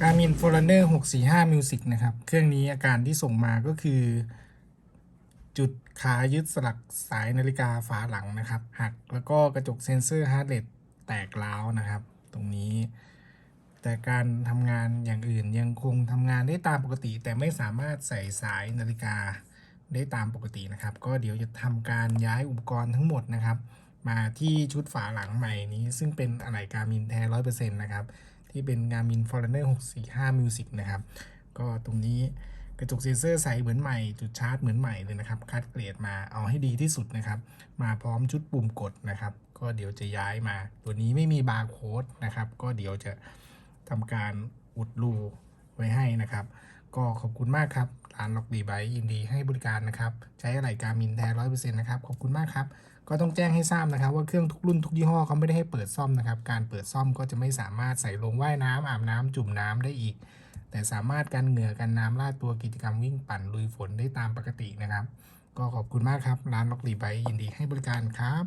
Garmin Forerunner 645 Music นะครับ เครื่องนี้อาการที่ส่งมาก็คือ จุดขายึดสลักสายนาฬิกาฝาหลังนะครับ หักแล้วก็กระจกเซนเซอร์ฮาร์ดเรทแตกร้าวนะครับ ตรงนี้ แต่การทำงานอย่างอื่นยังคงทำงานได้ตามปกติ แต่ไม่สามารถใส่สายนาฬิกาได้ตามปกตินะครับ ก็เดี๋ยวจะทำการย้ายอุปกรณ์ทั้งหมดนะครับ มาที่ชุดฝาหลังใหม่นี้ ซึ่งเป็นอะไหล่การมินแท้ร้อยเปอร์เซ็นต์นะครับ ที่เป็น Garmin Forerunner 645 Music นะครับ ก็ตรงนี้กระจกเซนเซอร์ใสเหมือนใหม่ จุดชาร์จเหมือนใหม่เลยนะครับ คัดเกรดมาเอาให้ดีที่สุดนะครับ มาพร้อมชุดปุ่มกดนะครับ ก็เดี๋ยวจะย้ายมา ตัวนี้ไม่มีบาร์โค้ดนะครับ ก็เดี๋ยวจะทำการอุดรูไว้ให้นะครับ ก็ขอบคุณมากครับ ร้านล็อกดีไบยินดีให้บริการนะครับ ใช้อะไหล่การมินแท้ร้อยเปอร์เซ็นต์นะครับ ขอบคุณมากครับ ก็ต้องแจ้งให้ทราบนะครับ ว่าเครื่องทุกรุ่นทุกยี่ห้อเขาไม่ได้ให้เปิดซ่อมนะครับ การเปิดซ่อมก็จะไม่สามารถใส่ลงว่ายน้ำอาบน้ำจุ่มน้ำได้อีก แต่สามารถกันเหงื่อกันน้ำลาดตัวกิจกรรมวิ่งปั่นลุยฝนได้ตามปกตินะครับ ก็ขอบคุณมากครับ ร้านล็อกดีไบยินดีให้บริการครับ